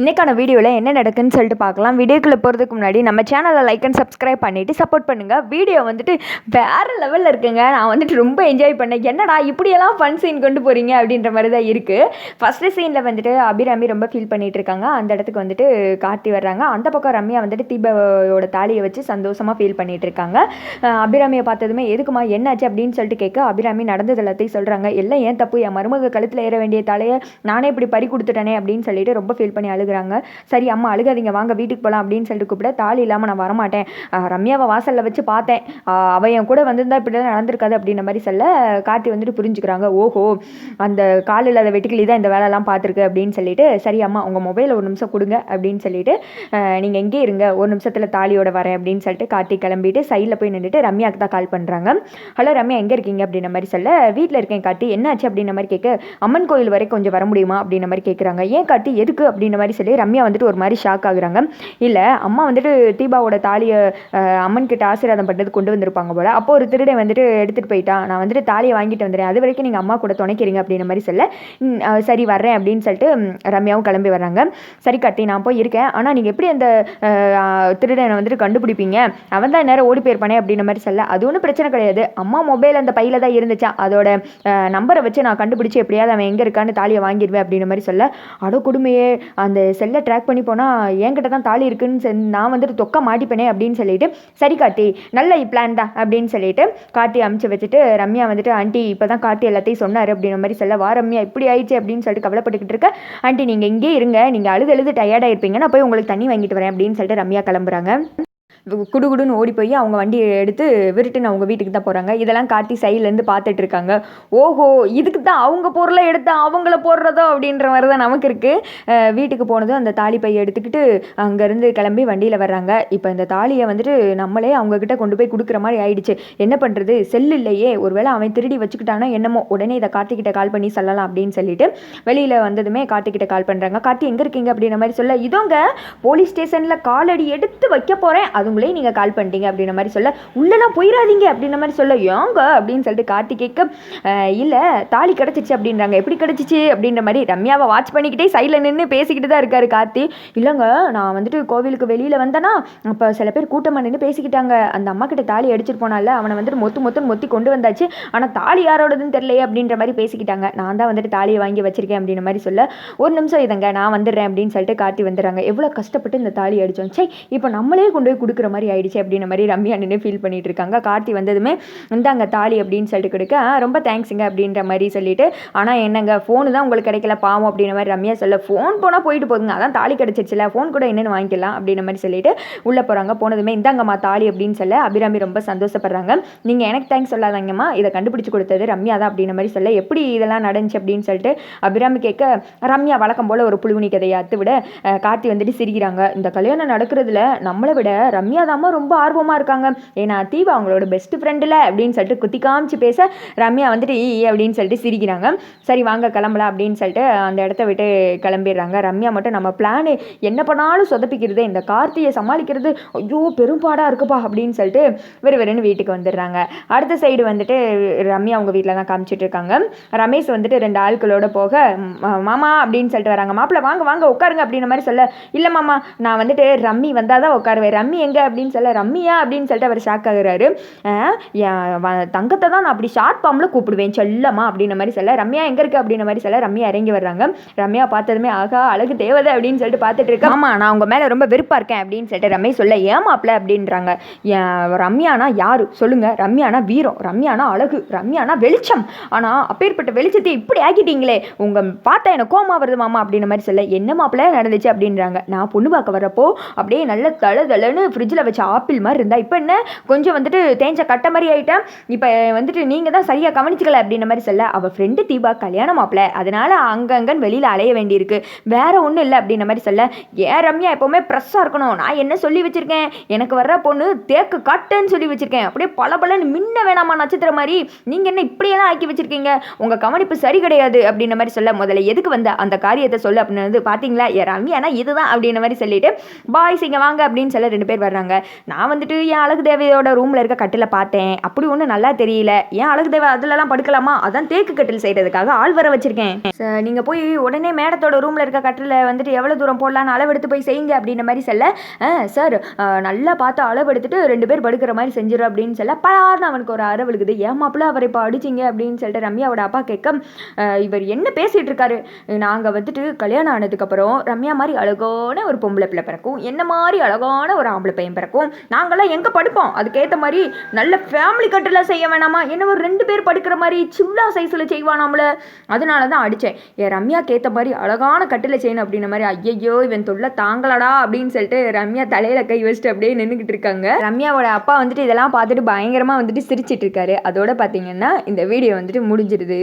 இன்றைக்கான வீடியோவில் என்ன நடக்குன்னு சொல்லிட்டு பார்க்கலாம். வீடியோக்குள்ளே போகிறதுக்கு முன்னாடி நம்ம சேனலை லைக் அண்ட் சப்ஸ்கிரைப் பண்ணிவிட்டு சப்போர்ட் பண்ணுங்கள் வீடியோ வந்துட்டு வேறு லெவலில் இருக்குங்க. நான் வந்துட்டு ரொம்ப என்ஜாய் பண்ணேன். என்னடா இப்படியெல்லாம் ஃபன் சீன் கொண்டு போகிறீங்க அப்படின்ற மாதிரி தான் இருக்குது ஃபஸ்ட்டு சீனில் வந்துட்டு அபிராமி ரொம்ப ஃபீல் பண்ணிகிட்டு இருக்காங்க. அந்த இடத்துக்கு வந்துட்டு கார்த்தி வர்றாங்க. அந்த பக்கம் ரம்யா வந்துட்டு தீபாவோட தாலியை வச்சு சந்தோஷமாக ஃபீல் பண்ணிகிட்டு இருக்காங்க. அபிராமியை பார்த்ததுமே எதுக்குமா என்னாச்சு அப்படின்னு சொல்லிட்டு கேட்க அபிராமி நடந்தது எல்லாத்தையும் சொல்கிறாங்க எல்லாம் ஏன் தப்பு? என் மருமக கழுத்தில் ஏற வேண்டிய தலையை நானே இப்படி பறி கொடுத்துட்டேனே அப்படின்னு சொல்லிட்டு ரொம்ப ஃபீல் பண்ணி அழுகிறாங்க சரி அம்மா அழுகாதீங்க வாங்க வீட்டுக்கு போகலாம் அப்படின்னு சொல்லிட்டு கூப்பிட தாலி இல்லாமல் நான் வரமாட்டேன். ரம்யாவை வாசலில் வச்சு பார்த்தேன். அஹ் அவ என் கூட வந்திருந்தா இப்படிலாம் நடந்திருக்காது அப்படின்ற மாதிரி சொல்ல கார்த்தி வந்துட்டு புரிஞ்சுக்கிறாங்க. ஓஹோ அந்த கால் இல்லாத வெட்டுக்கிளி தான் இந்த வேலைலாம் பார்த்துருக்கு அப்படின்னு சொல்லிட்டு சரி அம்மா உங்கள் மொபைல் ஒரு நிமிஷம் கொடுங்க அப்படின்னு சொல்லிட்டு நீங்கள் எங்கே இருங்க ஒரு நிமிஷத்தில் தாலியோட வரேன் அப்படின்னு சொல்லிட்டு கார்த்தி கிளம்பிட்டு சைடில் போய் நின்றுட்டு ரம்யாவுக்கு தான் கால் பண்ணுறாங்க ஹலோ ரம்யா எங்கே இருக்கீங்க? அப்படின்ற மாதிரி சொல்ல வீட்டில் இருக்கேன் கார்த்தி என்னாச்சு? அப்படின்ற மாதிரி கேட்க அம்மன் கோயில் வரை கொஞ்சம் வர முடியுமா? அப்படின்ற மாதிரி கேட்குறாங்க ஏன் கார்த்தி எதுக்கு? அப்படின்ற மாதிரி சொல்லி ரம்யா வந்துட்டு ஒரு மாதிரி ஷாக் ஆகுறாங்க. இல்லை அம்மா வந்துட்டு தீபாவோட தாலியை அம்மன் கிட்ட ஆசீர்வாதம் பண்ணது கொண்டு வந்திருப்பாங்க போல. அப்போ ஒரு திருடன் வந்துட்டு எடுத்துகிட்டு போயிட்டான் நான் வந்துட்டு தாலியை வாங்கிட்டு வந்துடுறேன் அது வரைக்கும் நீங்கள் அம்மா கூட துணைக்கிறீங்க அப்படின்ற மாதிரி சொல்ல சரி வர்றேன் அப்படின்னு சொல்லிட்டு ரம்யாவும் கிளம்பி வர்றாங்க. சரி கட்டி நான் போய் இருக்கேன். ஆனால் நீங்கள் எப்படி அந்த திருடனை வந்துட்டு கண்டுபிடிப்பீங்க? அவன் தான் நேரம் ஓடி போயிருப்பானே அப்படின்ற மாதிரி சொல்ல. அது ஒன்றும் பிரச்சனை கிடையாது. அம்மா மொபைல் அந்த பையில தான் இருந்துச்சா? அதோட நம்பரை வச்சு நான் கண்டுபிடிச்சி எப்படியாவது அவன் எங்கே இருக்கான்னு தாலியை வாங்கிடுவேன் அப்படின்ற மாதிரி சொல்ல. அட கொடுமையே. அந்த செல்லை ட்ராக் பண்ணி போனால் என்கிட்ட தான் தாலி இருக்குன்னு நான் வந்துட்டு தொக்க மாட்டிப்பேனே அப்படின்னு சொல்லிட்டு சரி கார்த்தி நல்ல பிளான் தான் அப்படின்னு சொல்லிட்டு கார்த்தி அமுச்சு வச்சுட்டு ரம்யா வந்துட்டு ஆண்டி இப்போ தான் கார்த்தி எல்லாத்தையும் சொன்னார் அப்படின்ற மாதிரி சொல்ல வா ரம்யா இப்படி ஆயிடுச்சு அப்படின்னு சொல்லிட்டு கவலைப்பட்டுக்கிட்டு இருக்க ஆண்டி நீங்கள் இங்கே இருங்க நீங்கள் அழுது அழுது டயர்டாக இருப்பீங்க நான் போய் உங்களுக்கு தண்ணி வாங்கிட்டு வரேன் அப்படின்னு சொல்லிட்டு ரம்யா கிளம்புறாங்க. குடுகுடுன்னு ஓடி போய் அவங்க வண்டியை எடுத்து விருட்டுன்னு அவங்க வீட்டுக்கு தான் போகிறாங்க இதெல்லாம் கார்த்தி சைட்லேருந்து பார்த்துட்டு இருக்காங்க. ஓஹோ இதுக்கு தான் அவங்க பொருளை எடுத்து அவங்கள போடுறதோ அப்படின்ற மாதிரி தான் நமக்கு இருக்குது வீட்டுக்கு போனதும் அந்த தாலி பையை எடுத்துக்கிட்டு அங்கேருந்து கிளம்பி வண்டியில் வர்றாங்க. இப்போ இந்த தாலியை வந்துட்டு நம்மளே அவங்கக்கிட்ட கொண்டு போய் கொடுக்குற மாதிரி ஆயிடுச்சு. என்ன பண்ணுறது செல் இல்லையே. ஒருவேளை அவன் திருடி வச்சுக்கிட்டானா என்னமோ. உடனே இதை கார்த்திகிட்ட கால் பண்ணி சொல்லலாம் அப்படின்னு சொல்லிட்டு வெளியில் வந்ததுமே கார்த்திகிட்ட கால் பண்ணுறாங்க கார்த்தி எங்கே இருக்கீங்க? அப்படின்ற மாதிரி சொல்ல இதோங்க போலீஸ் ஸ்டேஷனில் காலடி எடுத்து வைக்க போகிறேன் அதுங்களே நீங்கள் கால் பண்ணிட்டீங்க அப்படின்ற மாதிரி சொல்ல உள்ளெல்லாம் போயிடாதீங்க அப்படின்ற மாதிரி சொல்ல ஏங்க? அப்படின்னு சொல்லிட்டு கார்த்திகேட்க இல்லை தாலி கிடச்சிச்சு அப்படின்றாங்க. எப்படி கிடச்சிச்சு? அப்படின்ற மாதிரி ரம்யாவை வாட்ச் பண்ணிக்கிட்டே சைடில் நின்று பேசிக்கிட்டு தான் இருக்காரு கார்த்தி இல்லைங்க நான் வந்துட்டு கோவிலுக்கு வெளியில் வந்தேன்னா அப்போ சில பேர் கூட்டமாக நின்று பேசிக்கிட்டாங்க. அந்த அம்மா கிட்ட தாலி அடிச்சிட்டு போனால அவனை வந்துட்டு மொத்து மொத்தம் மொத்தி கொண்டு வந்தாச்சு. ஆனால் தாலி யாரோடதுன்னு தெரியலையே அப்படின்ற மாதிரி பேசிக்கிட்டாங்க. நான் தான் வந்துட்டு தாலியை வாங்கி வச்சிருக்கேன் அப்படின்ற மாதிரி சொல்ல ஒரு நிமிஷம் இதங்க நான் வந்துடுறேன் அப்படின்னு சொல்லிட்டு கார்த்தி வந்துடுறாங்க. எவ்வளோ கஷ்டப்பட்டு இந்த தாலி அடித்தோம் சே இப்போ நம்மளே கொண்டு போய் கொடுக்குற மாதிரி ஆயிடுச்சு அப்படின்ற மாதிரி ரம்யா நின்று ஃபீல் பண்ணிட்டு இருக்காங்க கார்த்தி வந்ததுமே இந்தாங்க தாலி அப்படின்னு சொல்லிட்டு கொடுக்க "ஆ, ரொம்ப தேங்க்ஸுங்க அப்படின்ற மாதிரி சொல்லிட்டு ஆனால் என்னங்க ஃபோனு தான் உங்களுக்கு கிடைக்கல பாவம் அப்படின்ற மாதிரி ரம்யா சொல்ல ஃபோன் போனால் போயிட்டு போதுங்க அதான் தாலி கிடச்சிருச்சுல ஃபோன் கூட என்னென்னு வாங்கிக்கலாம் அப்படின்ற மாதிரி சொல்லிட்டு உள்ளே போகிறாங்க போனதுமே இந்தாங்கம்மா தாலி அப்படின்னு சொல்ல அபிராமி ரொம்ப சந்தோஷப்படுறாங்க. நீங்கள் எனக்கு தேங்க்ஸ் சொல்லாதாங்கம்மா இதை கண்டுபிடிச்சி கொடுத்தது ரம்யா தான் அப்படின்ற மாதிரி சொல்ல எப்படி இதெல்லாம் நடந்துச்சு? அப்படின்னு சொல்லிட்டு அபிராமி கேட்க ரம்யா வழக்கம் போல் ஒரு புழுவினி கதையை அத்து விட கார்த்தி வந்துட்டு சிரிக்கிறாங்க. இந்த கல்யாணம் நடக்கிறதுல நம்மளை விட ரம்யா தாம்மா ரொம்ப ஆர்வமாக இருக்காங்க. ஏன்னா தீபா அவங்களோட பெஸ்ட் ஃப்ரெண்டில் அப்படின்னு சொல்லிட்டு குத்தி காமிச்சு பேச ரம்யா வந்துட்டு ஈ அப்படின்னு சொல்லிட்டு சிரிக்கிறாங்க. சரி வாங்க கிளம்பலாம் அப்படின்னு சொல்லிட்டு அந்த இடத்த விட்டு கிளம்பிடுறாங்க. ரம்யா மட்டும் நம்ம பிளானு என்ன பண்ணாலும் சொதப்பிக்கிறது இந்த கார்த்தியை சமாளிக்கிறது ஐயோ பெரும்பாடாக இருக்குப்பா அப்படின்னு சொல்லிட்டு வெறு வெறுன்னு வீட்டுக்கு வந்துடுறாங்க. அடுத்த சைடு வந்துட்டு ரம்யா அவங்க வீட்டில் தான் காமிச்சிட்டு இருக்காங்க. ரமேஷ் வந்துட்டு ரெண்டு ஆட்களோட போக மாமா அப்படின்னு சொல்லிட்டு வராங்க. மாப்பிள்ள வாங்க வாங்க உட்காருங்க அப்படின்ற மாதிரி சொல்ல இல்லை மாமா நான் வந்துட்டு ரம்மி வந்தால் தான் உட்காருவேன். ரம்மி எங்கே? அப்படின்னு சொல்ல ரம்மியா அப்படின்னு சொல்லிட்டு அவர் ஷாக் ஆகுறாரு. தங்கத்தை தான் நான் அப்படி ஷார்ட் ஃபார்மில் கூப்பிடுவேன் செல்லம்மா அப்படின்ன மாதிரி சொல்ல ரம்யா எங்கே இருக்கு அப்படின்ன மாதிரி சொல்ல ரம்யா இறங்கி வர்றாங்க. ரம்யா பார்த்ததுமே ஆகா அழகு தேவதை அப்படின்னு சொல்லிட்டு பார்த்துட்டு இருக்கேன் ஆமா நான் உங்கள் மேலே ரொம்ப விருப்பம் இருக்கேன் அப்படின்னு சொல்லிட்டு ரமேஷ் சொல்ல ஏமாப்பில் அப்படின்றாங்க. ரம்யானா யாரு? சொல்லுங்க. ரம்யானா வீரம். ரம்யானா அழகு. ரம்யானா வெளிச்சம். ஆனால் அப்பேற்பட்ட வெளிச்சத்தை இப்படி ஆக்கிட்டீங்களே. உங்க பார்த்தா எனக்கு கோமா வருது மாமா அப்படின்ன மாதிரி சொல்ல என்ன மாப்பிள்ள நடந்துச்சு? அப்படின்றாங்க. நான் பொண்ணு பார்க்க வரப்போ அப்படியே நல்ல தள தளன்னு ஃப்ரிட்ஜில் வச்ச ஆப்பிள் மாதிரி இருந்தா இப்போ என்ன? கொஞ்சம் வந்துட்டு தேஞ்ச கட்ட மாதிரி ஆகிட்டேன் இப்போ வந்துட்டு நீங்கள் தான் சரியாக கவனிச்சிக்கல அப்படின்ற மாதிரி சொல்ல அவள் ஃப்ரெண்டு தீபா கல்யாணம் மாப்பிள்ள அதனால அங்கங்கன்னு வெளியில் அலைய வேண்டியிருக்கு. வேற ஒன்றும் இல்லை அப்படின்ற மாதிரி சொல்ல ஏன் ரம்யா எப்போவுமே ப்ரெஸ்ஸாக இருக்கணும். நான் என்ன சொல்லி வச்சிருக்கேன்? எனக்கு வர்ற பொண்ணு தேக்கு காட்டுன்னு சொல்லி வச்சிருக்கேன். அப்படியே பல பலன்னு மின்ன வேணாமா நட்சத்திரம் மாதிரி. நீங்கள் என்ன இப்படியெல்லாம் ஆக்கி வச்சிருக்கீங்க? உங்கள் கவனிப்பு சரி கிடையாது அப்படின்ற மாதிரி சொல்ல முதல்ல எதுக்கு வந்த அந்த காரியத்தை சொல்லு அப்படின்னு வந்து பார்த்தீங்களா ஏ ரம்யானா இதுதான் அப்படின்ற மாதிரி சொல்லிட்டு பாய்ஸ் இங்கே வாங்க அப்படின்னு சொல்ல ரெண்டு பேர் வர விளையாடுறாங்க நான் வந்துட்டு என் அழகு தேவையோட ரூமில் இருக்க கட்டில் பார்த்தேன். அப்படி ஒன்றும் நல்லா தெரியல. ஏன் அழகு தேவை அதுலலாம் படுக்கலாமா? அதான் தேக்கு கட்டில் செய்கிறதுக்காக ஆள் வர வச்சுருக்கேன். நீங்கள் போய் உடனே மேடத்தோட ரூமில் இருக்க கட்டில் வந்துட்டு எவ்வளோ தூரம் போடலான்னு அளவெடுத்து போய் செய்யுங்க அப்படின்ற மாதிரி சொல்ல "ஆ, சார் நல்லா பார்த்து அளவெடுத்துட்டு ரெண்டு பேர் படுக்கிற மாதிரி செஞ்சிடும் அப்படின்னு சொல்ல பலார்னு அவனுக்கு ஒரு அறை விழுகுது. ஏன் அவரை இப்போ அடிச்சிங்க? அப்படின்னு சொல்லிட்டு ரம்யாவோட அப்பா கேட்க இவர் என்ன பேசிகிட்டு இருக்காரு? நாங்கள் வந்துட்டு கல்யாணம் ஆனதுக்கப்புறம் ரம்யா மாதிரி அழகான ஒரு பொம்பளை பிள்ளை பிறக்கும். என்ன மாதிரி அழகான ஒரு ஆம்பளை பையன் பிறக்கும். நாங்கள்லாம் எங்கே படுப்போம்? அதுக்கேற்ற மாதிரி நல்ல ஃபேமிலி கட்டில் செய்ய வேணாமா? என்ன ஒரு ரெண்டு பேர் படுக்கிற மாதிரி சில்லா சைஸில் செய்வானாம்ல? அதனால தான் அடித்தேன் என் ரம்யாக்கு ஏற்ற மாதிரி அழகான கட்டில் செய்யணும் அப்படின்ன மாதிரி ஐயையோ இவன் தொல்லை தாங்கலடா அப்படின்னு சொல்லிட்டு ரம்யா தலையில் கை வச்சுட்டு அப்படியே நின்றுக்கிட்டு இருக்காங்க. ரம்யாவோட அப்பா வந்துட்டு இதெல்லாம் பார்த்துட்டு பயங்கரமாக வந்துட்டு சிரிச்சிட்டு இருக்காரு. அதோட பார்த்தீங்கன்னா இந்த வீடியோ வந்துட்டு முடிஞ்சிருது.